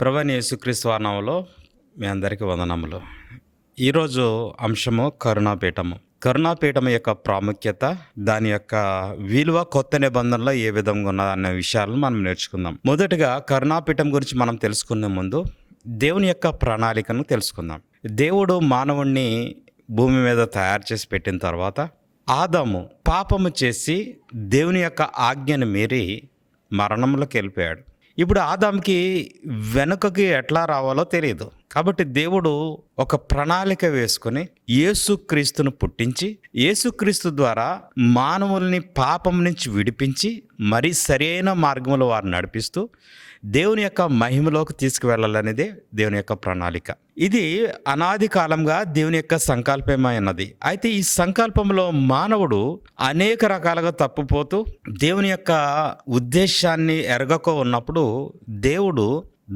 ప్రవణ యేసుక్రీస్తు నామంలో మీ అందరికీ వందనములు. ఈరోజు అంశము కరుణాపీఠము. కరుణాపీఠం యొక్క ప్రాముఖ్యత దాని యొక్క విలువ కొత్త నిబంధనలో ఏ విధంగా ఉన్నది అనే విషయాలను మనం నేర్చుకుందాం. మొదటగా కరుణాపీఠం గురించి మనం తెలుసుకునే ముందు దేవుని యొక్క ప్రణాళికను తెలుసుకుందాం. దేవుడు మానవుణ్ణి భూమి మీద తయారు చేసి పెట్టిన తర్వాత ఆదాము పాపము చేసి దేవుని యొక్క ఆజ్ఞను మీరి మరణంలోకి వెళ్ళిపోయాడు. ఇప్పుడు ఆదాంకి వెనుకకి ఎట్లా రావాలో తెలియదు కాబట్టి దేవుడు ఒక ప్రణాళిక వేసుకొని యేసుక్రీస్తును పుట్టించి యేసుక్రీస్తు ద్వారా మానవుల్ని పాపం నుంచి విడిపించి మరి సరైన మార్గంలో వారు నడిపిస్తూ దేవుని యొక్క మహిమలోకి తీసుకువెళ్ళాలనేదే దేవుని యొక్క ప్రణాళిక. ఇది అనాది కాలంగా దేవుని యొక్క సంకల్పమైనది అయితే ఈ సంకల్పంలో మానవుడు అనేక రకాలుగా తప్పిపోతూ దేవుని యొక్క ఉద్దేశాన్ని ఎరగక ఉన్నప్పుడు దేవుడు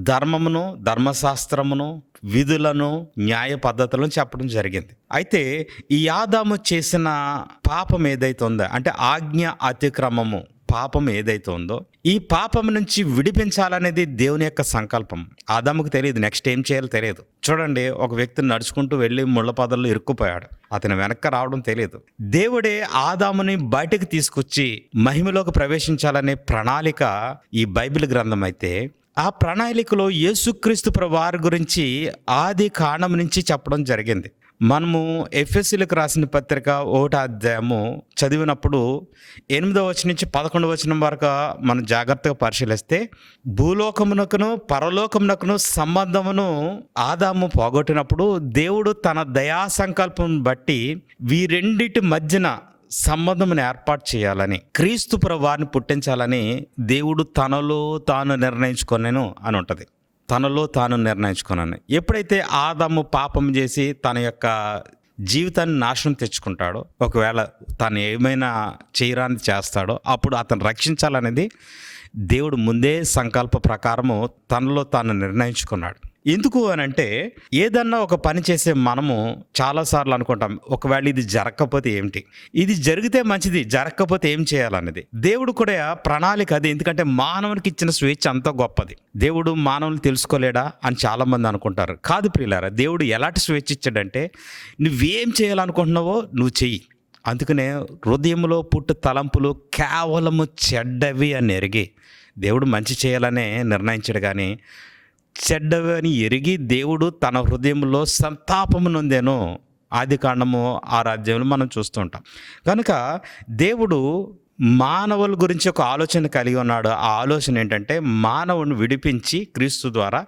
ధర్మమును ధర్మశాస్త్రమును విధులను న్యాయ పద్ధతులను చెప్పడం జరిగింది. అయితే ఈ ఆదాము చేసిన పాపం ఏదైతే ఉందో అంటే ఆజ్ఞ అతిక్రమము పాపం ఏదైతే ఉందో ఈ పాపం నుంచి విడిపించాలనేది దేవుని యొక్క సంకల్పం. ఆదాముకు తెలియదు నెక్స్ట్ ఏం చేయాలో తెలియదు. చూడండి ఒక వ్యక్తి నడుచుకుంటూ వెళ్ళి ముళ్ళ పదల్లో ఇరుక్కుపోయాడు. అతని వెనక్కి రావడం తెలియదు. దేవుడే ఆదాముని బయటకు తీసుకొచ్చి మహిమలోకి ప్రవేశించాలనే ప్రణాళిక ఈ బైబిల్ గ్రంథం అయితే ఆ ప్రణాళికలో యేసుక్రీస్తు వారి గురించి ఆది కాణం నుంచి చెప్పడం జరిగింది. మనము ఎఫ్ఎస్సీలకు రాసిన పత్రిక ఒకటి అధ్యాయము చదివినప్పుడు ఎనిమిదో వచనం నుంచి పదకొండవ వచనం వరకు మనం జాగ్రత్తగా పరిశీలిస్తే భూలోకమునకును పరలోకమునకును సంబంధమును ఆదాము పోగొట్టినప్పుడు దేవుడు తన దయా సంకల్పం బట్టి వీరెండిటి మధ్యన సంబంధం ఏర్పాటు చేయాలని క్రీస్తు వారిని పుట్టించాలని దేవుడు తనలో తాను నిర్ణయించుకొనేను అని ఉంటుంది. తనలో తాను నిర్ణయించుకున్నాను ఎప్పుడైతే ఆదాము పాపం చేసి తన యొక్క జీవితాన్ని నాశనం తెచ్చుకుంటాడో ఒకవేళ తను ఏమైనా చేయరాని చేస్తాడో అప్పుడు అతను రక్షించాలనేది దేవుడు ముందే సంకల్ప ప్రకారము తనలో తాను నిర్ణయించుకున్నాడు. ఎందుకు అని అంటే ఏదన్నా ఒక పని చేసే మనము చాలాసార్లు అనుకుంటాం ఒకవేళ ఇది జరగకపోతే ఏమిటి? ఇది జరిగితే మంచిది జరగకపోతే ఏం చేయాలనేది. దేవుడు కూడా ప్రణాళిక అది ఎందుకంటే మానవునికి ఇచ్చిన స్వేచ్ఛ అంత గొప్పది. దేవుడు మానవుని తెలుసుకోలేడా అని చాలామంది అనుకుంటారు. కాదు ప్రియులారా దేవుడు ఎలాంటి స్వేచ్ఛ ఇచ్చాడంటే నువ్వేం చేయాలనుకుంటున్నావో నువ్వు చెయ్యి. అందుకనే హృదయంలో పుట్టు తలంపులు కేవలము చెడ్డవి అని ఎరిగి దేవుడు మంచి చేయాలనే నిర్ణయించాడు కానీ చెడ్డవి అని ఎరిగి దేవుడు తన హృదయంలో సంతాపము నొందేను. ఆది కాండము ఆ రాజ్యంలో మనం చూస్తుంటాం కనుక దేవుడు మానవుల గురించి ఒక ఆలోచన కలిగి ఉన్నాడు. ఆ ఆలోచన ఏంటంటే మానవుని విడిపించి క్రీస్తు ద్వారా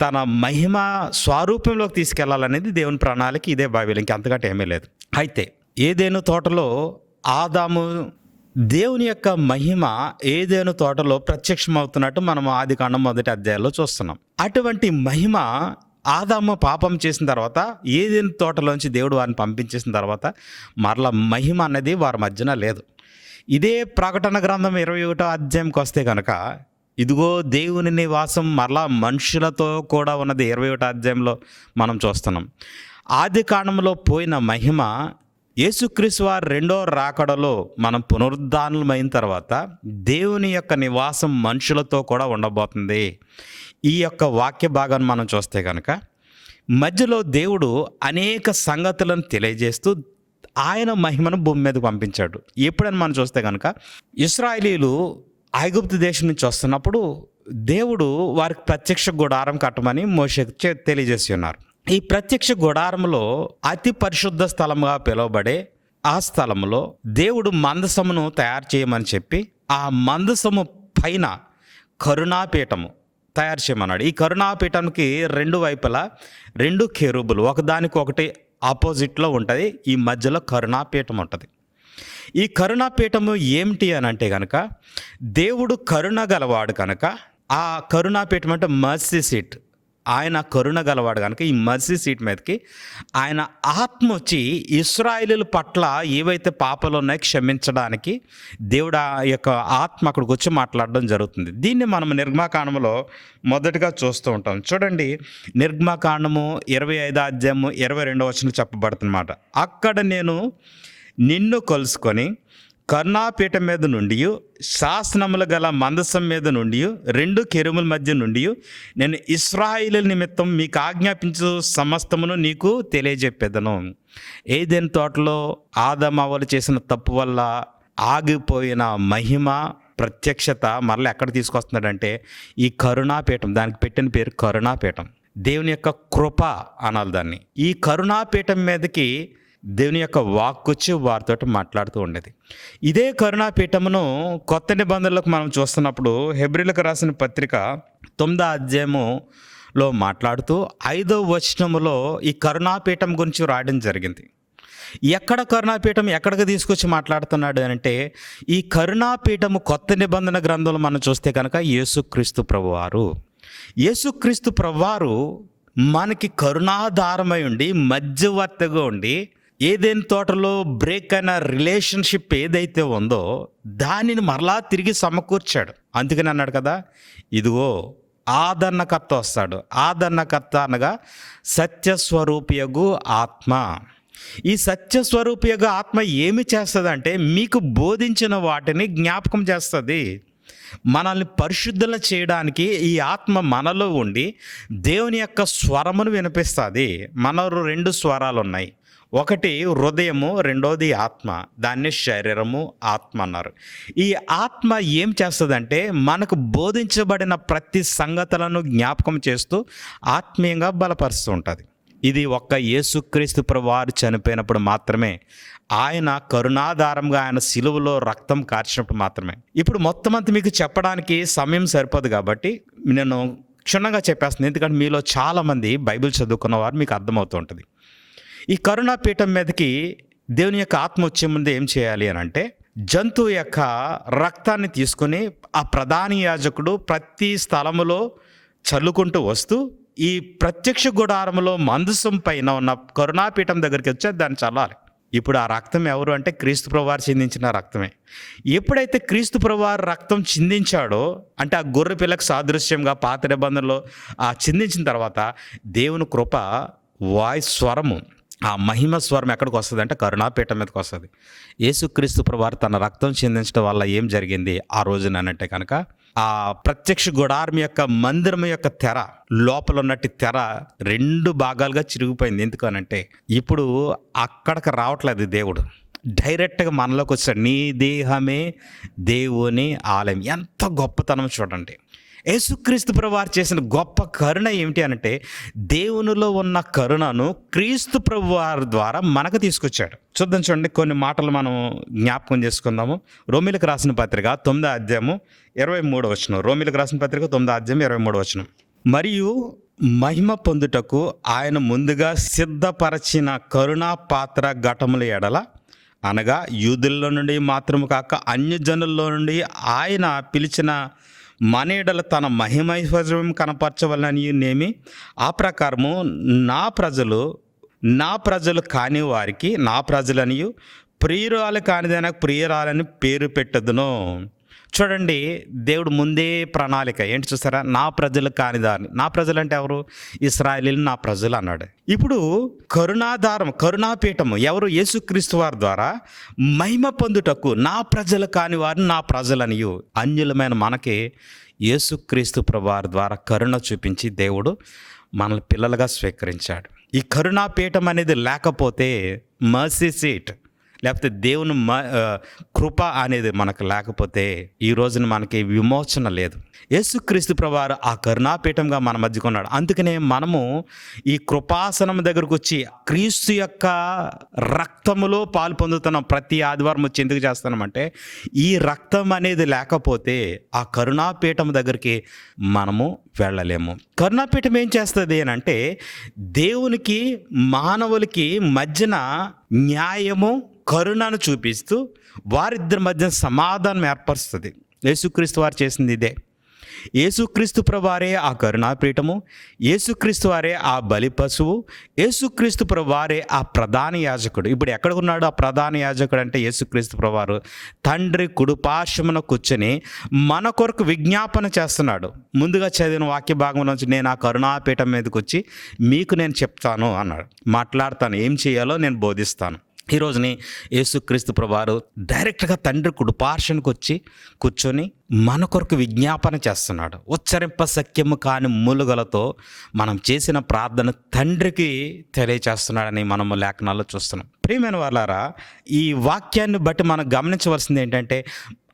తన మహిమ స్వరూపంలోకి తీసుకెళ్ళాలనేది దేవుని ప్రణాళిక ఇదే బావిలు ఇంకంతకంటే ఏమీ లేదు. అయితే ఏదేను తోటలో ఆదాము దేవుని యొక్క మహిమ ఏదేను తోటలో ప్రత్యక్షమవుతున్నట్టు మనం ఆది కాండం మొదటి అధ్యాయంలో చూస్తున్నాం. అటువంటి మహిమ ఆదాము పాపం చేసిన తర్వాత ఏదేను తోటలోంచి దేవుడు వారిని పంపించేసిన తర్వాత మరల మహిమ అనేది వారి మధ్యన లేదు. ఇదే ప్రకటన గ్రంథం ఇరవై ఒకటో అధ్యాయంకి వస్తే కనుక ఇదిగో దేవుని నివాసం మరలా మనుషులతో కూడా ఉన్నది ఇరవై ఒకటో అధ్యాయంలో మనం చూస్తున్నాం. ఆది కాండంలో పోయిన మహిమ యేసుక్రీస్తు వారి రెండో రాకడలో మనం పునరుద్ధానమైన తర్వాత దేవుని యొక్క నివాసం మనుషులతో కూడా ఉండబోతుంది. ఈ యొక్క వాక్య భాగాన్ని మనం చూస్తే కనుక మధ్యలో దేవుడు అనేక సంగతులను తెలియజేస్తూ ఆయన మహిమను భూమి మీదకు పంపించాడు. ఎప్పుడని మనం చూస్తే కనుక ఇస్రాయలీలు ఐగుప్తు దేశం నుంచి వస్తున్నప్పుడు దేవుడు వారికి ప్రత్యక్ష గుడారం కట్టమని మోషకు తెలియజేసి ఉన్నారు. ఈ ప్రత్యక్ష గుడారంలో అతి పరిశుద్ధ స్థలంగా పిలువబడే ఆ స్థలంలో దేవుడు మందసమును తయారు చేయమని చెప్పి ఆ మందసము పైన కరుణాపీఠము తయారు చేయమన్నాడు. ఈ కరుణాపీఠంకి రెండు వైపులా రెండు కెరూబులు ఒకదానికొకటి ఆపోజిట్లో ఉంటుంది ఈ మధ్యలో కరుణాపీఠం ఉంటుంది. ఈ కరుణాపీఠము ఏమిటి అని అంటే కనుక దేవుడు కరుణ గలవాడు కనుక ఆ కరుణాపీఠం అంటే మర్సీ సీట్. ఆయన కరుణ గలవాడు కనుక ఈ మర్సీ సీట్ మీదకి ఆయన ఆత్మ వచ్చి ఇస్రాయిలీల పట్ల ఏవైతే పాపలు ఉన్నాయో క్షమించడానికి దేవుడు ఆ యొక్క ఆత్మ అక్కడికి వచ్చి మాట్లాడడం జరుగుతుంది. దీన్ని మనం నిర్మాకాండంలో మొదటగా చూస్తూ ఉంటాం. చూడండి నిర్మాకాండము ఇరవై ఐదో అధ్యాయము ఇరవై రెండో వచనం చెప్పబడుతున్నమాట. అక్కడ నేను నిన్ను కలుసుకొని కరుణాపీఠం మీద నుండి శాసనములు గల మందసం మీద నుండి రెండు కెరుముల మధ్య నుండి నేను ఇస్రాయిల్ నిమిత్తం మీకు ఆజ్ఞాపించు సమస్తమును నీకు తెలియజెప్పేదను. ఏదైనా తోటలో ఆదమావలు చేసిన తప్పు వల్ల ఆగిపోయిన మహిమ ప్రత్యక్షత మరలా ఎక్కడ తీసుకొస్తున్నాడంటే ఈ కరుణాపీఠం దానికి పెట్టిన పేరు కరుణాపీఠం. దేవుని యొక్క కృప అనాలి దాన్ని. ఈ కరుణాపీఠం మీదకి దేవుని యొక్క వాక్కొచ్చి వచ్చి వారితో మాట్లాడుతూ ఉండేది. ఇదే కరుణాపీఠమును కొత్త నిబంధనలకు మనం చూస్తున్నప్పుడు హెబ్రిలకు రాసిన పత్రిక తొమ్మిదో అధ్యాయములో మాట్లాడుతూ ఐదో వచనములో ఈ కరుణాపీఠం గురించి రాయడం జరిగింది. ఎక్కడ కరుణాపీఠం ఎక్కడికి తీసుకొచ్చి మాట్లాడుతున్నాడు అంటే ఈ కరుణాపీఠము కొత్త నిబంధన గ్రంథంలో మనం చూస్తే కనుక యేసుక్రీస్తు ప్రభువారు. యేసుక్రీస్తు ప్రభువారు మనకి కరుణాధారమై ఉండి మధ్యవర్తిగా ఉండి ఏదైనా తోటలో బ్రేక్ అయిన రిలేషన్షిప్ ఏదైతే ఉందో దానిని మరలా తిరిగి సమకూర్చాడు. అందుకని అన్నాడు కదా ఇదిగో ఆదరణకర్త వస్తాడు. ఆదరణకర్త అనగా సత్యస్వరూపియగు ఆత్మ. ఈ సత్యస్వరూపియగు ఆత్మ ఏమి చేస్తుందంటే మీకు బోధించిన వాటిని జ్ఞాపకం చేస్తుంది. మనల్ని పరిశుద్ధుల చేయడానికి ఈ ఆత్మ మనలో ఉండి దేవుని యొక్క స్వరమును వినిపిస్తుంది. మనలో రెండు స్వరాలు ఉన్నాయి ఒకటి హృదయము రెండోది ఆత్మ. దాన్ని శరీరము ఆత్మ అన్నారు. ఈ ఆత్మ ఏం చేస్తుందంటే మనకు బోధించబడిన ప్రతి సంగతులను జ్ఞాపకం చేస్తూ ఆత్మీయంగా బలపరుస్తూ ఉంటుంది. ఇది ఒక్క యేసుక్రీస్తు ప్రభువారు చనిపోయినప్పుడు మాత్రమే ఆయన కరుణాధారంగా ఆయన సిలువలో రక్తం కార్చినప్పుడు మాత్రమే. ఇప్పుడు మొత్తం అంతా మీకు చెప్పడానికి సమయం సరిపోదు కాబట్టి నేను క్షుణ్ణంగా చెప్పేస్తున్నాను ఎందుకంటే మీలో చాలామంది బైబిల్ చదువుకున్న వారు మీకు అర్థమవుతూ ఉంటుంది. ఈ కరుణాపీఠం మీదకి దేవుని యొక్క ఆత్మ వచ్చే ముందు ఏం చేయాలి అని అంటే జంతువు యొక్క రక్తాన్ని తీసుకుని ఆ ప్రధాన యాజకుడు ప్రతి స్థలములో చల్లుకుంటూ వస్తూ ఈ ప్రత్యక్ష గుడారంలో మందసం పైన ఉన్న కరుణాపీఠం దగ్గరికి వచ్చి దాన్ని చల్లాలి. ఇప్పుడు ఆ రక్తం ఎవరు అంటే క్రీస్తు ప్రభువారు చిందించిన రక్తమే. ఎప్పుడైతే క్రీస్తు ప్రభువారు రక్తం చిందించాడో అంటే ఆ గొర్రె పిల్లకు సాదృశ్యంగా పాత నిబంధనలో ఆ చిందించిన తర్వాత దేవుని కృప వాయిస్ స్వరము ఆ మహిమ స్వరం ఎక్కడికి వస్తుంది అంటే కరుణాపీఠం మీదకి వస్తుంది. యేసుక్రీస్తు ప్రభువారు తన రక్తం చెందించడం వల్ల ఏం జరిగింది? ఆ రోజున అంటే కనుక ఆ ప్రత్యక్ష గుడారం యొక్క మందిరం యొక్క తెర లోపల ఉన్నట్టు తెర రెండు భాగాలుగా చిరిగిపోయింది. ఎందుకనంటే ఇప్పుడు అక్కడికి రావట్లేదు దేవుడు. డైరెక్ట్గా మనలోకి వచ్చాడు. నీ దేహమే దేవుని ఆలయం. ఎంత గొప్పతనం చూడండి. యేసుక్రీస్తు ప్రభువారు చేసిన గొప్ప కరుణ ఏమిటి అంటే దేవునిలో ఉన్న కరుణను క్రీస్తు ప్రభువారి ద్వారా మనకు తీసుకొచ్చాడు. చూద్దాం చూడండి కొన్ని మాటలు మనం జ్ఞాపకం చేసుకుందాము. రోమిలకు రాసిన పత్రిక తొమ్మిదో అధ్యాయము ఇరవై మూడు వచ్చిన రోమిలకు రాసిన పత్రిక తొమ్మిదో అధ్యాయం ఇరవై మూడు వచ్చిన మరియు మహిమ పొందుటకు ఆయన ముందుగా సిద్ధపరచిన కరుణా పాత్ర ఘటముల ఎడల అనగా యూదుల్లో నుండి మాత్రము కాక అన్యజనుల్లో నుండి ఆయన పిలిచిన మనేడల తన మహిమైశ్వర్యం కనపరచవలని నేమి ఆ ప్రకారము నా ప్రజలు నా ప్రజలు కాని వారికి నా ప్రజలనియు ప్రియురాలు కానిదైనా ప్రియురాలని పేరు పెట్టదును. చూడండి దేవుడు ముందే ప్రణాళిక. ఏంటి చూసారా? నా ప్రజలు కానిదాన్ని నా ప్రజలు అంటే ఎవరు? ఇస్రాయలీలు నా ప్రజలు అన్నాడు. ఇప్పుడు కరుణాధారం కరుణాపీఠము ఎవరు? యేసుక్రీస్తు వారి ద్వారా మహిమ పొందుటకు నా ప్రజలు కాని వారిని నా ప్రజలనియు. అన్యులమైన మనకి యేసుక్రీస్తు ప్రభువారి ద్వారా కరుణ చూపించి దేవుడు మనల్ని పిల్లలుగా స్వీకరించాడు. ఈ కరుణాపీఠం అనేది లేకపోతే మర్సీ సీట్ లేకపోతే దేవుని మ కృప అనేది మనకు లేకపోతే ఈ రోజున మనకి విమోచన లేదు. యేసుక్రీస్తు ప్రభువారు ఆ కరుణాపీఠంగా మన మధ్యకు ఉన్నాడు. అందుకనే మనము ఈ కృపాసనం దగ్గరకు వచ్చి క్రీస్తు యొక్క రక్తములో పాలు పొందుతున్నాం ప్రతి ఆదివారం వచ్చి ఎందుకు చేస్తున్నామంటే ఈ రక్తం అనేది లేకపోతే ఆ కరుణాపీఠం దగ్గరికి మనము వెళ్ళలేము. కరుణాపీఠం ఏం చేస్తుంది అని అంటే దేవునికి మానవులకి మధ్యన న్యాయము కరుణను చూపిస్తూ వారిద్దరి మధ్య సమాధానం ఏర్పరుస్తుంది. యేసుక్రీస్తు వారు చేసింది ఇదే. యేసుక్రీస్తు ప్రవారే ఆ కరుణాపీఠము యేసుక్రీస్తు వారే ఆ బలి పశువు యేసుక్రీస్తు ప్రవారే ఆ ప్రధాన యాజకుడు. ఇప్పుడు ఎక్కడ ఉన్నాడు ఆ ప్రధాన యాజకుడు అంటే యేసుక్రీస్తు ప్రవారు తండ్రి కుడుపాశమున కూర్చొని మన కొరకు విజ్ఞాపన చేస్తున్నాడు. ముందుగా చదివిన వాక్య భాగం నుంచి నేను ఆ కరుణాపీఠం మీదకి వచ్చి మీకు నేను చెప్తాను అన్నాడు. మాట్లాడతాను ఏం చేయాలో నేను బోధిస్తాను. ఈ రోజుని యేసుక్రీస్తు ప్రభువారు డైరెక్ట్గా తండ్రి కుడిపార్షన్కి వచ్చి కూర్చొని మన కొరకు విజ్ఞాపన చేస్తున్నాడు. ఉచ్చరింప సఖ్యము కాని మూలుగలతో మనం చేసిన ప్రార్థన తండ్రికి తెలియచేస్తున్నాడని మనము లేఖనాల్లో చూస్తున్నాం. ప్రియమైన వాళ్ళారా ఈ వాక్యాన్ని బట్టి మనం గమనించవలసింది ఏంటంటే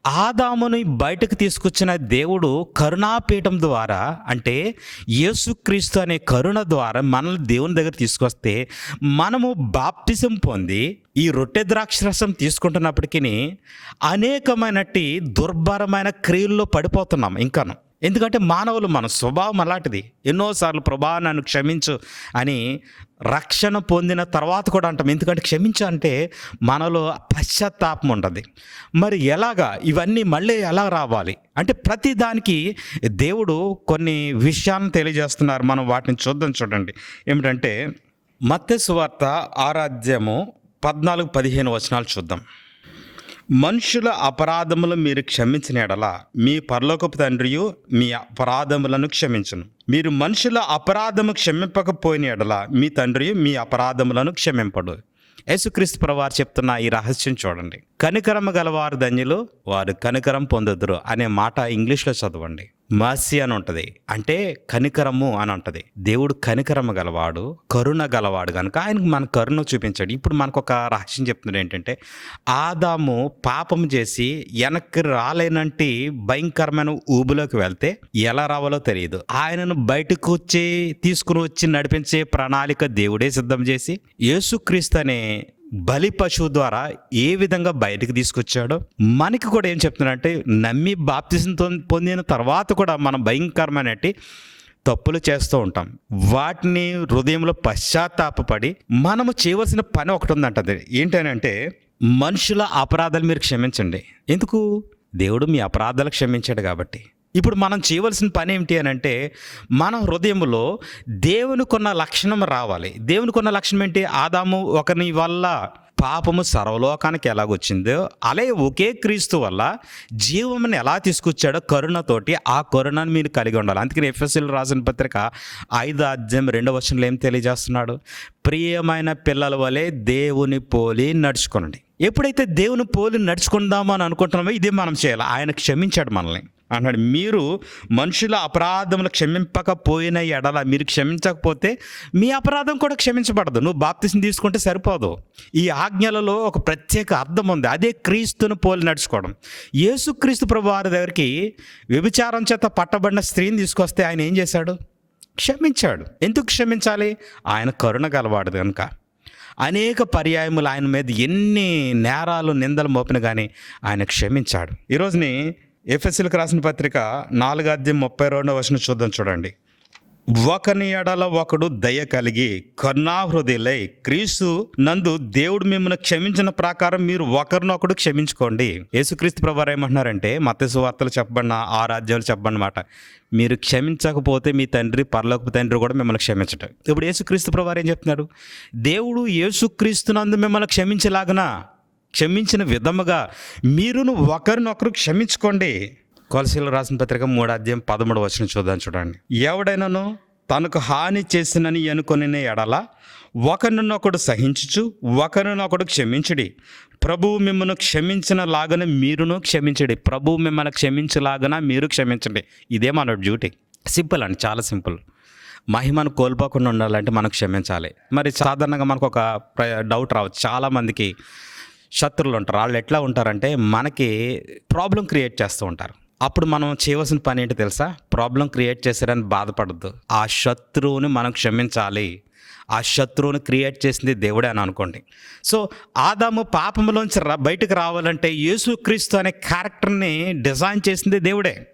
ఆదాముని బయటకు తీసుకొచ్చిన దేవుడు కరుణాపీఠం ద్వారా అంటే యేసుక్రీస్తు అనే కరుణ ద్వారా మనల్ని దేవుని దగ్గర తీసుకొస్తే మనము బాప్టిజం పొంది ఈ రొట్టె ద్రాక్షరసం తీసుకుంటున్నప్పటికీ అనేకమైనటి దుర్భరమైన క్రియల్లో పడిపోతున్నాం ఇంకాను. ఎందుకంటే మానవులు మన స్వభావం అలాంటిది. ఎన్నోసార్లు ప్రభా నన్ను క్షమించు అని రక్షణ పొందిన తర్వాత కూడా అంటాం. ఎందుకంటే క్షమించు అంటే మనలో పశ్చాత్తాపం ఉండదు మరి ఎలాగా? ఇవన్నీ మళ్ళీ ఎలా రావాలి? అంటే ప్రతి దానికి దేవుడు కొన్ని విషయాలను తెలియజేస్తున్నారు. మనం వాటిని చూద్దాం చూడండి. ఏమిటంటే మత్స్సు వార్త ఆరాధ్యము పద్నాలుగు పదిహేను వచనాలు చూద్దాం. మనుషుల అపరాధములు మీరు క్షమించిన ఎడల మీ పరలోకపు తండ్రియు మీ అపరాధములను క్షమించును. మీరు మనుషుల అపరాధము క్షమింపకపోయిన ఎడల మీ తండ్రియు మీ అపరాధములను క్షమింపడు. యేసుక్రీస్తు ప్రవారు చెప్తున్న ఈ రహస్యం చూడండి. కనికరము గలవారు ధన్యులు వారు కనికరం పొందుదురు అనే మాట ఇంగ్లీష్లో చదవండి. మర్సీ అని ఉంటుంది. అంటే కనికరము అని ఉంటుంది. దేవుడు కనికరమ గలవాడు కరుణ గలవాడు కనుక ఆయనకు మన కరుణ చూపించాడు. ఇప్పుడు మనకు ఒక రహస్యం చెప్తున్నాడు ఏంటంటే ఆదాము పాపం చేసి వెనక్కి రాలేనంటి భయంకరమైన ఊబులోకి వెళ్తే ఎలా రావాలో తెలియదు. ఆయనను బయటకు వచ్చి తీసుకుని వచ్చి నడిపించే ప్రణాళిక దేవుడే సిద్ధం చేసి యేసుక్రీస్తు అనే బలి పశువు ద్వారా ఏ విధంగా బయటకు తీసుకొచ్చాడో మనకి కూడా ఏం చెప్తున్నాడంటే నమ్మి బాప్తిసం పొందిన తర్వాత కూడా మనం భయంకరమైనటి తప్పులు చేస్తూ ఉంటాం. వాటిని హృదయంలో పశ్చాత్తాపడి మనము చేయవలసిన పని ఒకటి ఉందంటది ఏంటనంటే మనుషుల అపరాధాలు మీరు క్షమించండి. ఎందుకు? దేవుడు మీ అపరాధాలు క్షమించాడు కాబట్టి. ఇప్పుడు మనం చేయవలసిన పని ఏమిటి అని అంటే మన హృదయంలో దేవునికున్న లక్షణం రావాలి. దేవునికున్న లక్షణం ఏంటి? ఆదాము ఒకని వల్ల పాపము సర్వలోకానికి ఎలాగొచ్చిందో అలాగే ఒకే క్రీస్తు వల్ల జీవమును ఎలా తీసుకొచ్చాడో కరుణతోటి ఆ కరుణను మీరు కలిగి ఉండాలి. అందుకని ఎఫ్ఎస్ఎల్ రాసిన పత్రిక ఐదు అధ్యాయం రెండవ వచనంలో ఏం తెలియజేస్తున్నాడు? ప్రియమైన పిల్లల వలె దేవుని పోలి నడుచుకోనండి. ఎప్పుడైతే దేవుని పోలి నడుచుకుందామో అని అనుకుంటున్నామో ఇదే మనం చేయాలి. ఆయన క్షమించాడు మనల్ని. అన్నాడు మీరు మనుషుల అపరాధములు క్షమింపకపోయిన ఎడల మీరు క్షమించకపోతే మీ అపరాధం కూడా క్షమించబడదు. నువ్వు బాప్తిసం తీసుకుంటే సరిపోదు. ఈ ఆజ్ఞలలో ఒక ప్రత్యేక అర్థం ఉంది. అదే క్రీస్తును పోలి నడుచుకోవడం. యేసుక్రీస్తు ప్రభు వారి దగ్గరికి వ్యభిచారం చేత పట్టబడిన స్త్రీని తీసుకొస్తే ఆయన ఏం చేశాడు? క్షమించాడు. ఎందుకు క్షమించాలి? ఆయన కరుణ గలవాడు కనుక అనేక పర్యాయములు ఆయన మీద ఎన్ని నేరాలు నిందలు మోపిన కానీ ఆయన క్షమించాడు. ఈరోజుని ఎఫ్ఎస్సీలకు రాసిన పత్రిక నాలుగాద్యం ముప్పై రెండవ వర్షం చూద్దాం చూడండి. ఒకని ఎడల ఒకడు దయ కలిగి కరుణాహృదయులై క్రీస్తు నందు దేవుడు మిమ్మల్ని క్షమించిన ప్రకారం మీరు ఒకరినొకడు క్షమించుకోండి. యేసుక్రీస్తు ప్రభు ఏమంటున్నారంటే మత్స్సు వార్తలు చెప్పబడిన ఆ రాజ్యాలు చెప్పబడినమాట. మీరు క్షమించకపోతే మీ తండ్రి పరలోకపు తండ్రి కూడా మిమ్మల్ని క్షమించటం ఇప్పుడు యేసుక్రీస్తు ప్రభు ఏం చెప్తున్నాడు? దేవుడు యేసుక్రీస్తునందు మిమ్మల్ని క్షమించలాగనా క్షమించిన విధముగా మీరును ఒకరినొకరు క్షమించుకోండి. కొలసీలు రాసిన పత్రిక మూడు అధ్యాయం పదమూడు వచ్చిన చూద్దాం చూడండి. ఎవడైనాను తనకు హాని చేసినని అనుకుని ఎడల ఒకరినొకడు సహించుచు ఒకరినొకడు క్షమించుడి. ప్రభువు మిమ్మల్ని క్షమించిన లాగానే మీరును క్షమించండి. ప్రభువు మిమ్మల్ని క్షమించలాగన మీరు క్షమించండి. ఇదే మన డ్యూటీ. సింపుల్ అండి చాలా సింపుల్. మహిమను కోల్పోకుండా ఉండాలంటే మనం క్షమించాలి. మరి సాధారణంగా మనకు ఒక ప్ర- డౌట్ రావచ్చు. చాలామందికి శత్రువులు ఉంటారు. వాళ్ళు ఎట్లా ఉంటారంటే మనకి ప్రాబ్లం క్రియేట్ చేస్తూ ఉంటారు. అప్పుడు మనం చేయవలసిన పని ఏంటి తెలుసా? ప్రాబ్లం క్రియేట్ చేశారని బాధపడద్దు. ఆ శత్రువుని మనం క్షమించాలి. ఆ శత్రువుని క్రియేట్ చేసింది దేవుడే అని అనుకోండి. సో ఆదాము పాపంలోంచి రా బయటకు రావాలంటే యేసుక్రీస్తు అనే క్యారెక్టర్ని డిజైన్ చేసింది దేవుడే.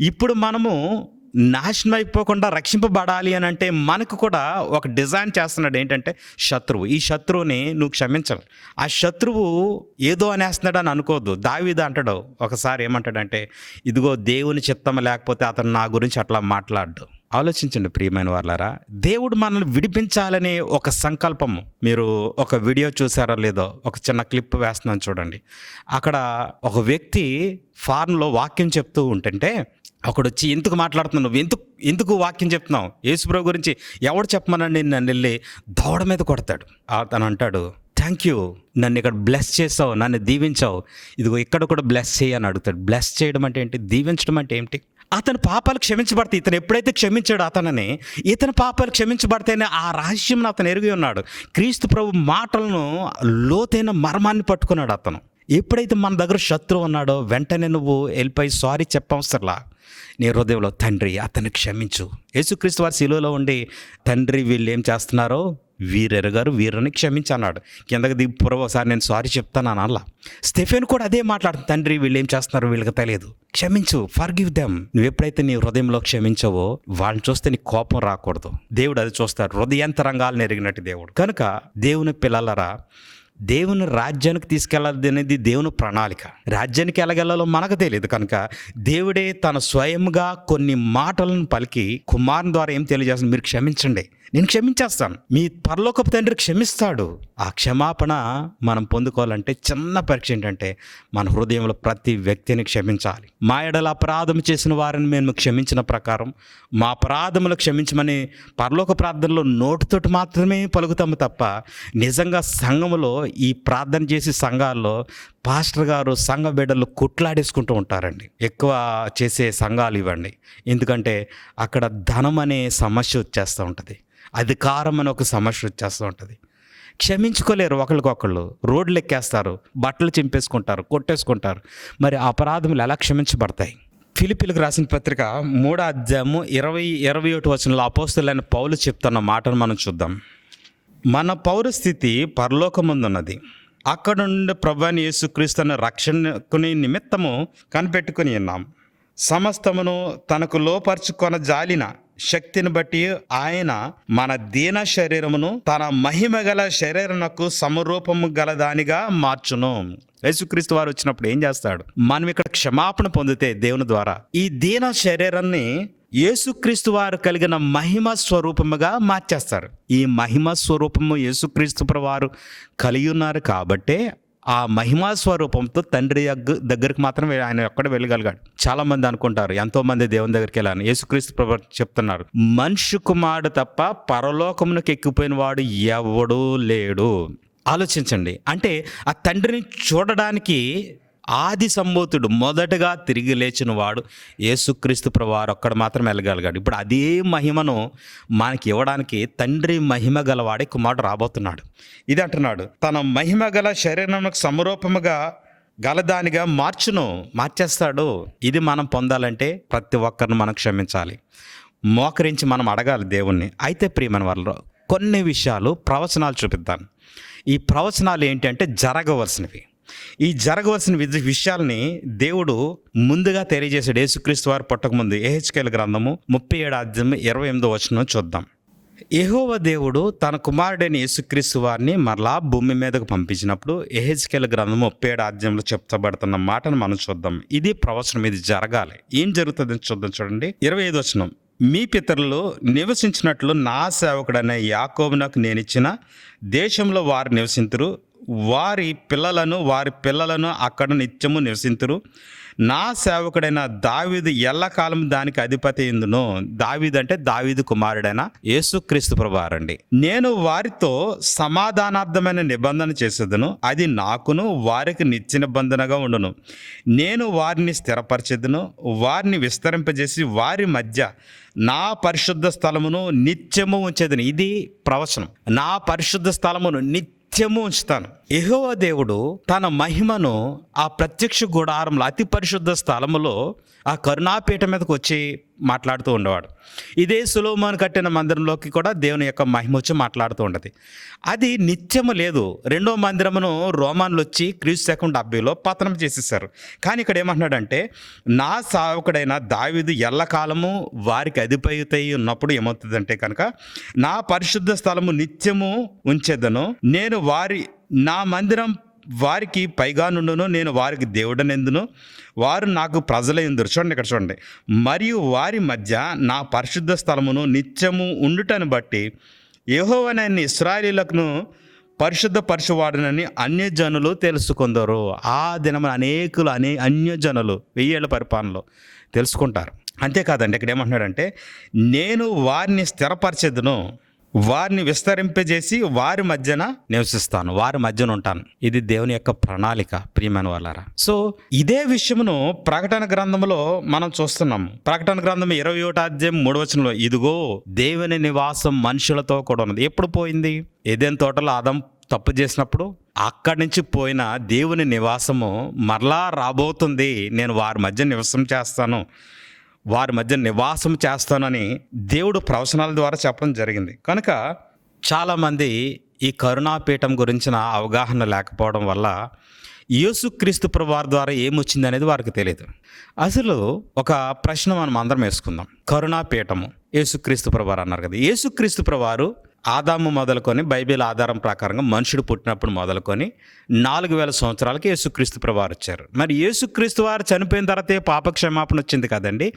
ఇప్పుడు మనము నాశనం అయిపోకుండా రక్షింపబడాలి అని అంటే మనకు కూడా ఒక డిజైన్ చేస్తున్నాడు ఏంటంటే శత్రువు. ఈ శత్రువుని నువ్వు క్షమించాలి ఆ శత్రువు ఏదో అనేస్తున్నాడు అని అనుకోవద్దు. దావీద అంటాడు ఒకసారి ఏమంటాడంటే ఇదిగో దేవుని చిత్తం లేకపోతే అతను నా గురించి అట్లా మాట్లాడు ఆలోచించండి ప్రియమైన వాళ్ళారా దేవుడు మనల్ని విడిపించాలనే ఒక సంకల్పం మీరు ఒక వీడియో చూసారో లేదో ఒక చిన్న క్లిప్ వేస్తున్నాను చూడండి. అక్కడ ఒక వ్యక్తి ఫార్మ్లో వాక్యం చెప్తూ ఉంటుంటే ఒకడు వచ్చి ఎందుకు మాట్లాడుతున్నావు నువ్వు? ఎందుకు ఎందుకు వాక్యం చెప్తున్నావు? యేసుప్రభు గురించి ఎవడు చెప్పమనండి నన్ను? వెళ్ళి దవడ మీద కొడతాడు. అతను అంటాడు థ్యాంక్ యూ నన్ను ఇక్కడ బ్లెస్ చేసావు నన్ను దీవించావు. ఇదిగో ఇక్కడ కూడా బ్లెస్ చేయని అడుగుతాడు. బ్లెస్ చేయడం అంటే ఏంటి? దీవించడం అంటే ఏంటి? అతని పాపాలు క్షమించబడతాయి. ఇతను ఎప్పుడైతే క్షమించాడో అతనని ఇతని పాపాలు క్షమించబడితేనే ఆ రహస్యం అతను ఎరిగి ఉన్నాడు. క్రీస్తు ప్రభు మాటలను లోతైన మర్మాన్ని పట్టుకున్నాడు అతను. ఎప్పుడైతే మన దగ్గర శత్రువు ఉన్నాడో వెంటనే నువ్వు వెళ్ళిపోయి సారీ చెప్పవసరలా. నీ హృదయంలో తండ్రి అతన్ని క్షమించు. యేసుక్రీస్తు వారి శిలువలో ఉండి తండ్రి వీళ్ళు ఏం చేస్తున్నారో వీరెరగారు వీరని క్షమించన్నాడు. కిందకి దిగి పురవ ఒకసారి నేను సారీ చెప్తాను అలా. స్టెఫెన్ కూడా అదే మాట్లాడుతుంది తండ్రి వీళ్ళు ఏం చేస్తున్నారో వీళ్ళకి తెలియదు. క్షమించు ఫర్ గివ్ దెమ్ నువ్వు ఎప్పుడైతే నీ హృదయంలో క్షమించవో వాళ్ళని చూస్తే నీ కోపం రాకూడదు. దేవుడు అది చూస్తాడు. హృదయంతరంగాలు ఎరిగినట్టు దేవుడు. కనుక దేవుని పిల్లలరా దేవుని రాజ్యానికి తీసుకెళ్ళాలి అనేది దేవుని ప్రణాళిక. రాజ్యానికి ఎలాగెళ్ళాలో మనకు తెలియదు కనుక దేవుడే తన స్వయంగా కొన్ని మాటలను పలికి కుమారుని ద్వారా ఏం తెలియజేస్తుంది? మీరు క్షమించండి. నేను క్షమించేస్తాను. మీ పరలోకపు తండ్రి క్షమిస్తాడు. ఆ క్షమాపణ మనం పొందుకోవాలంటే చిన్న పరీక్ష ఏంటంటే మన హృదయంలో ప్రతి వ్యక్తిని క్షమించాలి. మా ఎడల అపరాధం చేసిన వారిని మేము క్షమించిన ప్రకారం మా అపరాధములు క్షమించమని పరలోక ప్రార్థనలో నోటితోటి మాత్రమే పలుకుతాము తప్ప నిజంగా సంఘములో ఈ ప్రార్థన చేసే సంఘాల్లో పాస్టర్ గారు సంఘ బిడ్డలు కుట్లాడేసుకుంటూ ఉంటారండి. ఎక్కువ చేసే సంఘాలు ఇవ్వండి. ఎందుకంటే అక్కడ ధనం అనే సమస్య వచ్చేస్తూ ఉంటుంది. అధికారం అని ఒక సమస్య వచ్చేస్తూ ఉంటుంది. క్షమించుకోలేరు ఒకరికొకళ్ళు రోడ్లు ఎక్కేస్తారు బట్టలు చింపేసుకుంటారు కొట్టేసుకుంటారు. మరి అపరాధములు ఎలా క్షమించబడతాయి? ఫిలిపిలకు రాసిన పత్రిక మూడో అధ్యాయము ఇరవై ఇరవై ఒకటి వచనంలో అపోస్తులైన పౌలు చెప్తున్న మాటను మనం చూద్దాం. మన పౌరస్థితి పరలోకముందున్నది. అక్కడ నుండి ప్రభాని యేసుక్రీస్తున్న రక్షణకుని నిమిత్తము కనిపెట్టుకుని ఉన్నాం. సమస్తమును తనకు లోపరుచుకొన జాలిన శక్తిని బట్టి ఆయన మన దీన శరీరమును తన మహిమ గల శరీరమునకు సమరూపము గలదానిగా మార్చును. యేసుక్రీస్తు వారు వచ్చినప్పుడు ఏం చేస్తాడు? మనం ఇక్కడ క్షమాపణ పొందితే దేవుని ద్వారా ఈ దీన శరీరాన్ని యేసుక్రీస్తు వారు కలిగిన మహిమ స్వరూపముగా మార్చేస్తారు. ఈ మహిమ స్వరూపము యేసుక్రీస్తు వారు కలిగి ఉన్నారు కాబట్టే ఆ మహిమా స్వరూపంతో తండ్రి దగ్గరికి మాత్రం ఆయన ఎక్కడ వెళ్ళగలిగాడు. చాలా మంది అనుకుంటారు ఎంతో మంది దేవుని దగ్గరికి వెళ్ళాను యేసుక్రీస్తు ప్రభు చెప్తున్నారు మనుషు కుమారుడు తప్ప పరలోకమునకు ఎక్కిపోయిన వాడు ఎవడూ లేడు. ఆలోచించండి. అంటే ఆ తండ్రిని చూడడానికి ఆది సంబోతుడు మొదటగా తిరిగి లేచిన వాడు యేసుక్రీస్తు ప్రభువారు ఒక్కడ మాత్రం వెళ్ళగలిగాడు. ఇప్పుడు అదే మహిమను మనకి ఇవ్వడానికి తండ్రి మహిమ గలవాడే కుమారుడు రాబోతున్నాడు. ఇది అంటున్నాడు తన మహిమ గల శరీరమునకు సమరూపముగా గలదానిగా మార్చును మార్చేస్తాడు. ఇది మనం పొందాలంటే ప్రతి ఒక్కరిని మనం క్షమించాలి. మోకరించి మనం అడగాలి దేవుణ్ణి. అయితే ప్రియమైన వాళ్ళు కొన్ని విషయాలు ప్రవచనాలు చూపిద్దాను ఈ ప్రవచనాలు ఏంటంటే జరగవలసినవి. ఈ జరగవలసిన విషయాల్ని దేవుడు ముందుగా తెలియజేశాడు. యేసుక్రీస్తు వారు పుట్టకముందు ఏహెచ్కేల గ్రంథము ముప్పై ఏడు అధ్యాయం ఇరవై ఎనిమిదో వచనం చూద్దాం. ఎహోవ దేవుడు తన కుమారుడైన యేసుక్రీస్తు వారిని మరలా భూమి మీదకు పంపించినప్పుడు ఎహెచ్కేల గ్రంథం ముప్పై ఏడు అధ్యాయంలో చెప్తబడుతున్న మాటను మనం చూద్దాం. ఇది ప్రవచనం ఇది జరగాలి. ఏం జరుగుతుందని చూద్దాం చూడండి. ఇరవై ఐదు వచనం. మీ పితరులు నివసించినట్లు నా సేవకుడైన యాకోబునకు నేనిచ్చిన దేశంలో వారు నివసింతురు. వారి పిల్లలను వారి పిల్లలను అక్కడ నిత్యము నివసింతురు. నా సేవకుడైన దావీదు ఎల్లకాలం దానికి అధిపతి ఎందును? దావీదు అంటే దావీదు కుమారుడైన యేసుక్రీస్తు ప్రభువారండి. నేను వారితో సమాధానార్థమైన నిబంధన చేసేదను. అది నాకును వారికి నిత్య నిబంధనగా ఉండును. నేను వారిని స్థిరపరచెదను. వారిని విస్తరింపజేసి వారి మధ్య నా పరిశుద్ధ స్థలమును నిత్యము ఉంచేదని. ఇది ప్రవచనం. నా పరిశుద్ధ స్థలమును నిత్యము ఉంచుతాను. ఎహోవ దేవుడు తన మహిమను ఆ ప్రత్యక్ష గుడారంలో అతి పరిశుద్ధ స్థలములో ఆ కరుణాపీఠ మీదకి వచ్చి మాట్లాడుతూ ఉండేవాడు. ఇదే సులోమాన్ కట్టిన మందిరంలోకి కూడా దేవుని యొక్క మహిమ వచ్చి మాట్లాడుతూ ఉండదు. అది నిత్యము లేదు. రెండో మందిరమును రోమాన్లు వచ్చి క్రీస్తు శకం డెబ్బైలో పతనం చేసేసారు కానీ ఇక్కడ ఏమంటున్నాడంటే నా సావకుడైన దావిదు ఎల్లకాలము వారికి అధిపతి ఉన్నప్పుడు ఏమవుతుందంటే కనుక నా పరిశుద్ధ స్థలము నిత్యము ఉంచేదను. నేను వారి నా మందిరం వారికి పైగా నుండును నేను వారికి దేవుడనెందును. వారు నాకు ప్రజలైందురు చూడండి ఇక్కడ చూడండి. మరియు వారి మధ్య నా పరిశుద్ధ స్థలమును నిత్యము ఉండుటను బట్టి యహోవనని ఇస్రాయలీలకు పరిశుద్ధపరచువాడనని అన్యజనులు తెలుసుకుందరు. ఆ దినమున అనేకులు అనే అన్యజనులు వెయ్యేళ్ళ పరిపాలనలో తెలుసుకుంటారు. అంతేకాదండి ఇక్కడ ఏమంటున్నాడంటే నేను వారిని స్థిరపరిచేదును. వారిని విస్తరింపజేసి వారి మధ్యన నివసిస్తాను వారి మధ్యన ఉంటాను. ఇది దేవుని యొక్క ప్రణాళిక ప్రియమైన వాళ్ళారా. సో ఇదే విషయమును ప్రకటన గ్రంథంలో మనం చూస్తున్నాము ప్రకటన గ్రంథం ఇరవై ఒకటి అధ్యాయం మూడు వచనంలో ఇదిగో దేవుని నివాసం మనుషులతో కూడా ఉన్నది. ఎప్పుడు పోయింది? ఏదైనా తోటలో ఆదం తప్పు చేసినప్పుడు అక్కడి నుంచి పోయిన దేవుని నివాసము మరలా రాబోతుంది. నేను వారి మధ్య నివసం చేస్తాను. వారి మధ్య నివాసం చేస్తానని దేవుడు ప్రవచనాల ద్వారా చెప్పడం జరిగింది. కనుక చాలామంది ఈ కరుణాపీఠం గురించిన అవగాహన లేకపోవడం వల్ల యేసుక్రీస్తు ప్రభువారి ద్వారా ఏమొచ్చింది అనేది వారికి తెలియదు అసలు ఒక ప్రశ్న మనం అందరం వేసుకుందాం. కరుణాపీఠము యేసుక్రీస్తు ప్రభువారు అన్నారు కదా. యేసుక్రీస్తు ప్రభువారు ఆదాము మొదలుకొని బైబిల్ ఆధారం ప్రకారంగా మనుషుడు పుట్టినప్పుడు మొదలుకొని నాలుగు వేల సంవత్సరాలకి యేసుక్రీస్తు ప్రభువారు వచ్చారు. మరి యేసుక్రీస్తు వారు చనిపోయిన తర్వాతే పాపక్షమాపణ వచ్చింది కదండి.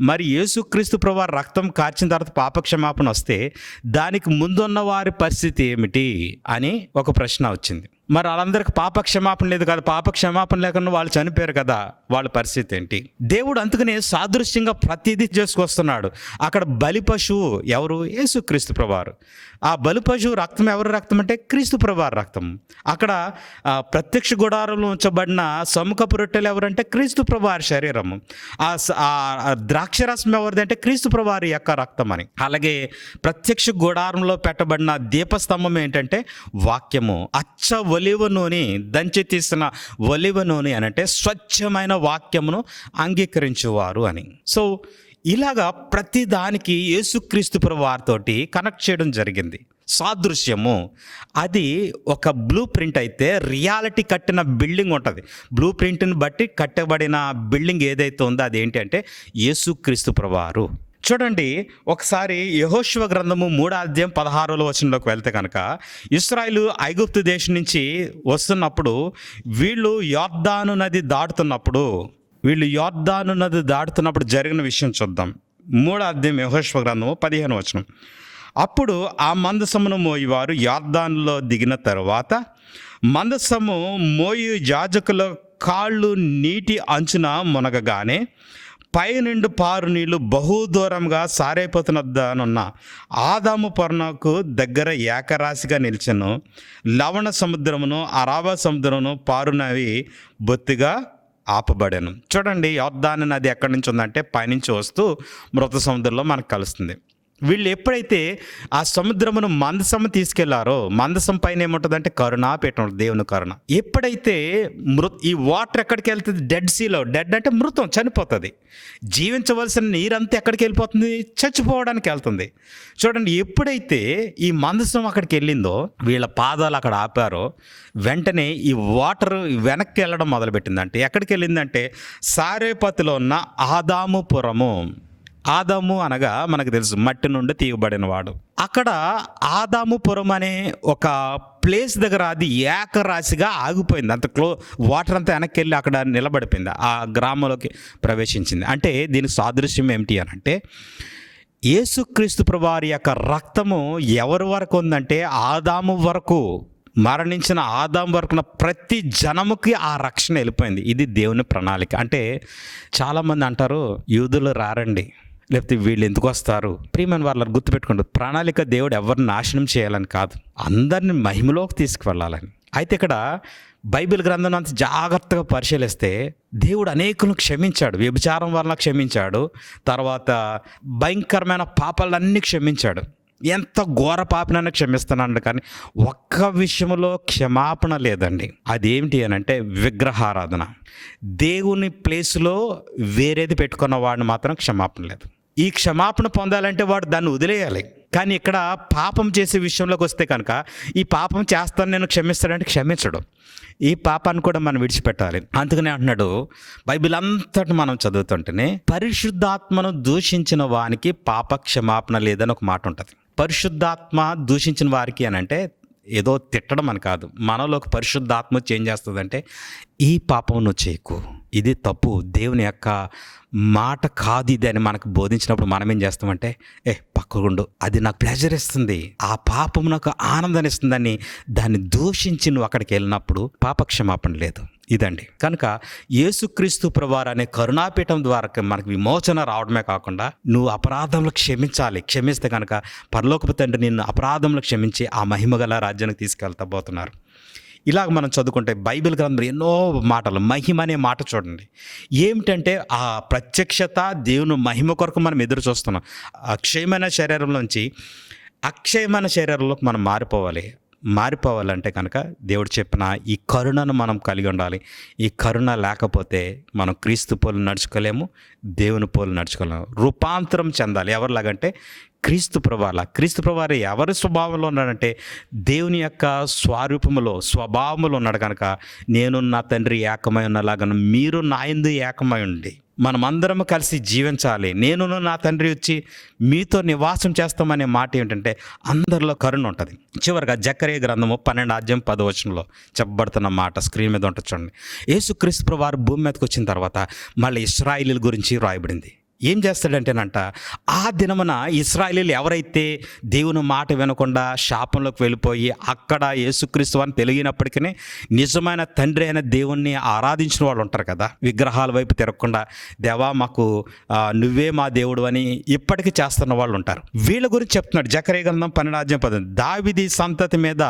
మరి యేసుక్రీస్తు ప్రభువారు రక్తం కార్చిన తర్వాత పాపక్షమాపణ వస్తే దానికి ముందున్న వారి పరిస్థితి ఏమిటి అని ఒక ప్రశ్న వచ్చింది. మరి వాళ్ళందరికి పాప క్షమాపణ లేదు కదా. పాప క్షమాపణ లేకుండా వాళ్ళు చనిపోయారు కదా. వాళ్ళ పరిస్థితి ఏంటి? దేవుడు అందుకనే సాదృశ్యంగా ప్రతిదీ చేసుకొస్తున్నాడు. అక్కడ బలి పశువు ఎవరు? యేసుక్రీస్తు ప్రభువారు. ఆ బలి పశువు రక్తం ఎవరు రక్తం అంటే? క్రీస్తు ప్రభువారి రక్తం. అక్కడ ప్రత్యక్ష గుడారంలో ఉంచబడిన సముఖపు రొట్టెలు ఎవరంటే? క్రీస్తు ప్రభువారి శరీరము ఆ ఆ ద్రాక్షరసం ఎవరిది అంటే? క్రీస్తు ప్రభువారి యొక్క రక్తం అని. అలాగే ప్రత్యక్ష గుడారంలో పెట్టబడిన దీపస్తంభం ఏంటంటే? వాక్యము. అచ్చ ఒలివ నూనె దంచి తీసిన ఒలివ నూనె అని అంటే స్వచ్ఛమైన వాక్యమును అంగీకరించేవారు అని. సో ఇలాగా ప్రతి దానికి యేసుక్రీస్తు వారితోటి కనెక్ట్ చేయడం జరిగింది. సాదృశ్యము అది ఒక బ్లూ ప్రింట్ అయితే రియాలిటీ కట్టిన బిల్డింగ్ ఉంటుంది. బ్లూ ప్రింట్ని బట్టి కట్టబడిన బిల్డింగ్ ఏదైతే ఉందో అది ఏంటి అంటే యేసుక్రీస్తు ప్రభువారు చూడండి ఒకసారి యహోశివ గ్రంథము మూడో అధ్యాయం పదహారులో వచనంలోకి వెళ్తే కనుక ఇస్రాయిలు ఐగుప్తు దేశం నుంచి వస్తున్నప్పుడు వీళ్ళు యోర్దాను నది దాటుతున్నప్పుడు వీళ్ళు యోర్దాను నది దాటుతున్నప్పుడు జరిగిన విషయం చూద్దాం. మూడో అధ్యాయం యహోశివ గ్రంథము పదిహేను వచనం. అప్పుడు ఆ మందసమును మోయివారు యార్దాన్లో దిగిన తర్వాత మందసము మోయి జాజకుల కాళ్ళు నీటి అంచున మునగగానే పైనుండి పారు నీళ్ళు బహుదూరంగా సారైపోతున్నదనున్న ఆదాము పర్ణకు దగ్గర ఏకరాశిగా నిలిచను. లవణ సముద్రమును అరాబా సముద్రమును పారునవి బొత్తిగా ఆపబడాను. చూడండి యోర్దాను నది ఎక్కడి నుంచి ఉందంటే పైనుంచి వస్తూ మృత సముద్రంలో మనకు కలుస్తుంది. వీళ్ళు ఎప్పుడైతే ఆ సముద్రమును మందసం తీసుకెళ్ళారో మందసం పైన ఏముంటుందంటే కరుణ పెట్టడం దేవుని కరుణ. ఎప్పుడైతే మృ ఈ వాటర్ ఎక్కడికి వెళ్తుంది? డెడ్ సీలో డెడ్ అంటే మృతం చనిపోతుంది. జీవించవలసిన నీరంతా ఎక్కడికి వెళ్ళిపోతుంది? చచ్చిపోవడానికి వెళ్తుంది. చూడండి ఎప్పుడైతే ఈ మందసం అక్కడికి వెళ్ళిందో వీళ్ళ పాదాలు అక్కడ ఆపారో వెంటనే ఈ వాటర్ వెనక్కి వెళ్ళడం మొదలుపెట్టిందంటే ఎక్కడికి వెళ్ళిందంటే సారేపతిలో ఉన్న ఆదాముపురము. ఆదాము అనగా మనకు తెలుసు మట్టి నుండి తీయబడిన వాడు అక్కడ ఆదాముపురం అనే ఒక ప్లేస్ దగ్గర అది ఏకరాశిగా ఆగిపోయింది. అంత క్లో వాటర్ అంతా వెనక్కి వెళ్ళి అక్కడ నిలబడిపోయింది ఆ గ్రామంలోకి ప్రవేశించింది. అంటే దీనికి సాదృశ్యం ఏమిటి అని అంటే యేసుక్రీస్తు ప్రభువారి యొక్క రక్తము ఎవరి వరకు ఉందంటే ఆదాము వరకు మరణించిన ఆదాం వరకున ప్రతి జనముకి ఆ రక్షణ వెళ్ళిపోయింది. ఇది దేవుని ప్రణాళిక. అంటే చాలామంది అంటారు యూదులు రారండి. లేకపోతే వీళ్ళు ఎందుకు వస్తారు? ప్రియమైన వాళ్ళని గుర్తుపెట్టుకోండి ప్రణాళిక దేవుడు ఎవరిని నాశనం చేయాలని కాదు. అందరిని మహిమలోకి తీసుకువెళ్ళాలని. అయితే ఇక్కడ బైబిల్ గ్రంథం అంత జాగ్రత్తగా పరిశీలిస్తే దేవుడు అనేకులను క్షమించాడు. వ్యభిచారం వలన క్షమించాడు. తర్వాత భయంకరమైన పాపాలన్నీ క్షమించాడు. ఎంత ఘోర పాపనైనా క్షమిస్తున్నాడు కానీ ఒక్క విషయంలో క్షమాపణ లేదండి. అదేమిటి అని అంటే విగ్రహారాధన. దేవుని ప్లేస్లో వేరేది పెట్టుకున్న వాడిని మాత్రం క్షమాపణ లేదు. ఈ క్షమాపణ పొందాలంటే వాడు దాన్ని వదిలేయాలి. కానీ ఇక్కడ పాపం చేసే విషయంలోకి వస్తే కనుక ఈ పాపం చేస్తాను నేను క్షమిస్తాడంటే క్షమించడు. ఈ పాపాన్ని కూడా మనం విడిచిపెట్టాలి. అందుకనే అంటున్నాడు బైబిల్ అంతటి మనం చదువుతుంటేనే పరిశుద్ధాత్మను దూషించిన వానికి పాప క్షమాపణ లేదని ఒక మాట ఉంటుంది. పరిశుద్ధాత్మ దూషించిన వారికి అని అంటే ఏదో తిట్టడం అని కాదు. మనలో ఒక పరిశుద్ధాత్మ చేంజ్ చేస్తుందంటే ఈ పాపం నువ్వు చేయకు. ఇది తప్పు. దేవుని యొక్క మాట కాదు ఇది అని మనకు బోధించినప్పుడు మనం ఏం చేస్తామంటే ఏ పక్కకుండు అది నాకు ప్లెజర్ ఇస్తుంది. ఆ పాపం నాకు ఆనందాన్ని ఇస్తుందని దాన్ని దూషించి నువ్వు అక్కడికి వెళ్ళినప్పుడు పాప క్షమాపణ లేదు. ఇదండి. కనుక యేసుక్రీస్తు ప్రవారు అనే కరుణాపీఠం ద్వారా మనకు విమోచన రావడమే కాకుండా నువ్వు అపరాధంలో క్షమించాలి. క్షమిస్తే కనుక పరలోకపు తండ్రి నిన్ను అపరాధంలో క్షమించి ఆ మహిమగల రాజ్యానికి తీసుకెళ్తా పోతున్నారు ఇలాగ మనం చదువుకుంటే బైబిల్ గ్రంథంలో ఎన్నో మాటలు మహిమ అనే మాట చూడండి. ఏమిటంటే ఆ ప్రత్యక్షత దేవుని మహిమ కొరకు మనం ఎదురు చూస్తున్నాం. అక్షయమైన శరీరంలోంచి అక్షయమైన శరీరంలోకి మనం మారిపోవాలి. మారిపోవాలంటే కనుక దేవుడు చెప్పిన ఈ కరుణను మనం కలిగి ఉండాలి. ఈ కరుణ లేకపోతే మనం క్రీస్తు పోలు నడుచుకోలేము దేవుని పోలు నడుచుకోలేము. రూపాంతరం చెందాలి. ఎవరిలాగంటే క్రీస్తు ప్రభాల క్రీస్తు ప్రభారి ఎవరి స్వభావంలో ఉన్నాడంటే దేవుని యొక్క స్వరూపములో స్వభావములో ఉన్నాడు కనుక నేను నా తండ్రి ఏకమై ఉన్నలాగా మీరు నా ఎందు ఏకమై ఉండి మనమందరం కలిసి జీవించాలి. నేను నా తండ్రి వచ్చి మీతో నివాసం చేస్తామనే మాట ఏంటంటే అందరిలో కరుణ ఉంటుంది. చివరిగా జక్కరే గ్రంథము పన్నెండు ఆద్యం పదవచనంలో చెప్పబడుతున్న మాట స్క్రీన్ మీద ఉంటుంది చూడండి. యేసుక్రీస్తు వారు భూమి మీదకి వచ్చిన తర్వాత మళ్ళీ ఇస్రాయిలీల గురించి రాయబడింది. ఏం చేస్తాడంటేనంట ఆ దినమున ఇస్రాయలీలు ఎవరైతే దేవుని మాట వినకుండా శాపంలోకి వెళ్ళిపోయి అక్కడ యేసుక్రీస్తు అని తెలియనప్పటికీ నిజమైన తండ్రి అయిన దేవుణ్ణి ఆరాధించిన వాళ్ళు ఉంటారు కదా విగ్రహాల వైపు తిరగకుండా దేవా మాకు నువ్వే మా దేవుడు అని ఇప్పటికీ చేస్తున్న వాళ్ళు ఉంటారు. వీళ్ళ గురించి చెప్తున్నాడు జకరే గ్రంథం పన్నెండాజ్యం పదం దావిది సంతతి మీద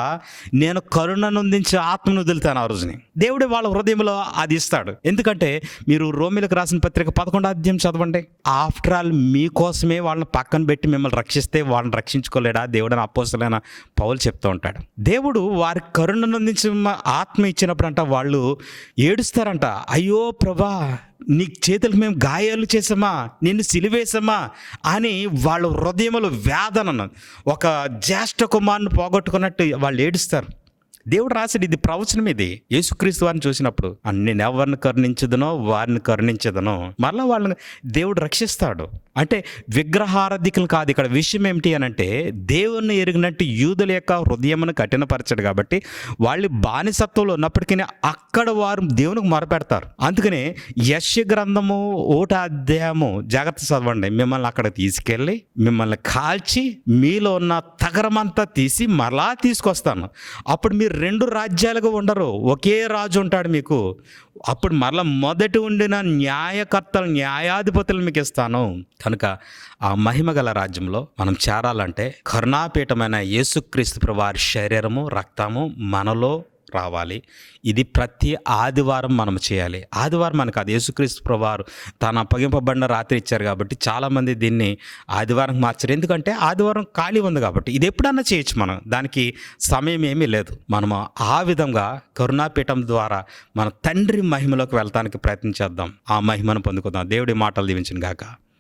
నేను కరుణనుందించి ఆత్మను వదులుతాను ఆ రోజుని. దేవుడు వాళ్ళ హృదయంలో అది ఇస్తాడు. ఎందుకంటే మీరు రోమిలకు రాసిన పత్రిక పదకొండో అధ్యాయం చదవండి. ఆఫ్టర్ ఆల్ మీకోసమే వాళ్ళని పక్కన పెట్టి మిమ్మల్ని రక్షిస్తే వాళ్ళని రక్షించుకోలేడా? దేవుడు అని అపోసలైన పౌలు చెప్తూ ఉంటాడు. దేవుడు వారి కరుణను నుంచి ఆత్మ ఇచ్చినప్పుడు అంట వాళ్ళు ఏడుస్తారంట. అయ్యో ప్రభా నీ చేతులకు మేము గాయాలు చేసామా నిన్ను సిలివేసామా అని వాళ్ళ హృదయములు వేదనను. ఒక జ్యేష్ఠ కుమారుని పోగొట్టుకున్నట్టు వాళ్ళు ఏడుస్తారు. దేవుడు రాశాడు ఇది ప్రవచనం ఇది. యేసుక్రీస్తు వారిని చూసినప్పుడు నేను ఎవరిని కరుణించదనో వారిని కరుణించదనో. మరలా వాళ్ళని దేవుడు రక్షిస్తాడు. అంటే విగ్రహారాధికులు కాదు ఇక్కడ విషయం ఏమిటి అని అంటే దేవుణ్ణి ఎరిగినట్టు యూదుల యొక్క హృదయమును కఠినపరచడు కాబట్టి వాళ్ళు బానిసత్వంలో ఉన్నప్పటికీ అక్కడ వారు దేవునికి మొరపెడతారు. అందుకనే యశ గ్రంథము ఓట అధ్యాయము జాగ్రత్త చదవండి. మిమ్మల్ని అక్కడ తీసుకెళ్ళి మిమ్మల్ని కాల్చి మీలో ఉన్న తగరమంతా తీసి మరలా తీసుకొస్తాను. అప్పుడు మీరు రెండు రాజ్యాలుగా ఉండరు. ఒకే రాజు ఉంటాడు మీకు. అప్పుడు మరలా మొదటి ఉండిన న్యాయకర్తలు న్యాయాధిపతులు మీకు ఇస్తాను. కనుక ఆ మహిమ గల రాజ్యంలో మనం చేరాలంటే కరుణాపీఠమైన యేసుక్రీస్తు వారి శరీరము రక్తము మనలో రావాలి. ఇది ప్రతి ఆదివారం మనం చేయాలి. ఆదివారం మనకు అది యేసుక్రీస్తు ప్రభువారు తాను అప్పగింపబడిన రాత్రి ఇచ్చారు కాబట్టి చాలామంది దీన్ని ఆదివారం మార్చారు. ఎందుకంటే ఆదివారం ఖాళీ ఉంది కాబట్టి ఇది ఎప్పుడన్నా చేయొచ్చు మనం. దానికి సమయం ఏమీ లేదు. మనము ఆ విధంగా కరుణాపీఠం ద్వారా మన తండ్రి మహిమలోకి వెళ్ళటానికి ప్రయత్నించేద్దాం ఆ మహిమను పొందుకుందాం. దేవుడి మాటలు దీవించిన గాక.